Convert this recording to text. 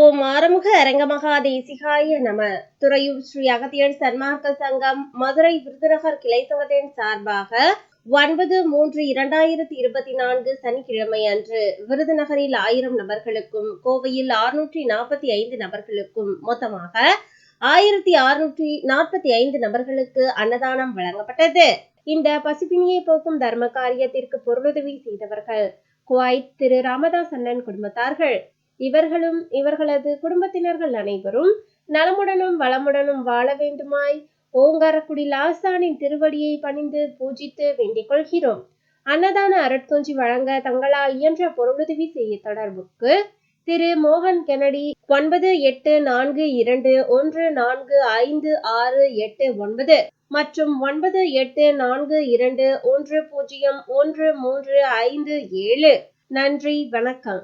ஓம் ஆறுமுக அரங்கமகா தேசிகாய நம. துறையூர் ஸ்ரீ அகத்தியர் சன்மார்க்க சங்கம் மதுரை விருதுநகர் கிளை சங்கத்தின் சார்பாக ஒன்பது மூன்று இரண்டாயிரத்தி இருபத்தி நான்கு சனிக்கிழமை அன்று விருதுநகரில் ஆயிரம் நபர்களுக்கும் கோவையில் அறுநூற்றி நாற்பத்தி ஐந்து நபர்களுக்கும் மொத்தமாக ஆயிரத்தி அறுநூற்றி நாற்பத்தி ஐந்து நபர்களுக்கு அன்னதானம் வழங்கப்பட்டது. இந்த பசிப்பினியை போக்கும் தர்ம காரியத்திற்கு பொருளுதவி செய்தவர்கள் குவைத் திரு ராமதாஸ் அண்ணன் குடும்பத்தார்கள். இவர்களும் இவர்களது குடும்பத்தினர்கள் அனைவரும் நலமுடனும் வளமுடனும் வாழ வேண்டுமாய் ஓங்காரக்குடி லாசானின் திருவடியை பணிந்து பூஜித்து வேண்டிக் கொள்கிறோம். அன்னதான அருட்கொஞ்சி வழங்க தங்களால் இயன்ற பொருளுதவி செய்ய தொடர்புக்கு திரு. மோகன் கெனடி ஒன்பது எட்டு நான்கு இரண்டு ஒன்று நான்கு ஐந்து ஆறு எட்டு ஒன்பது மற்றும் ஒன்பது எட்டு நான்கு இரண்டு ஒன்று பூஜ்ஜியம் ஒன்று மூன்று ஐந்து ஏழு. நன்றி வணக்கம்.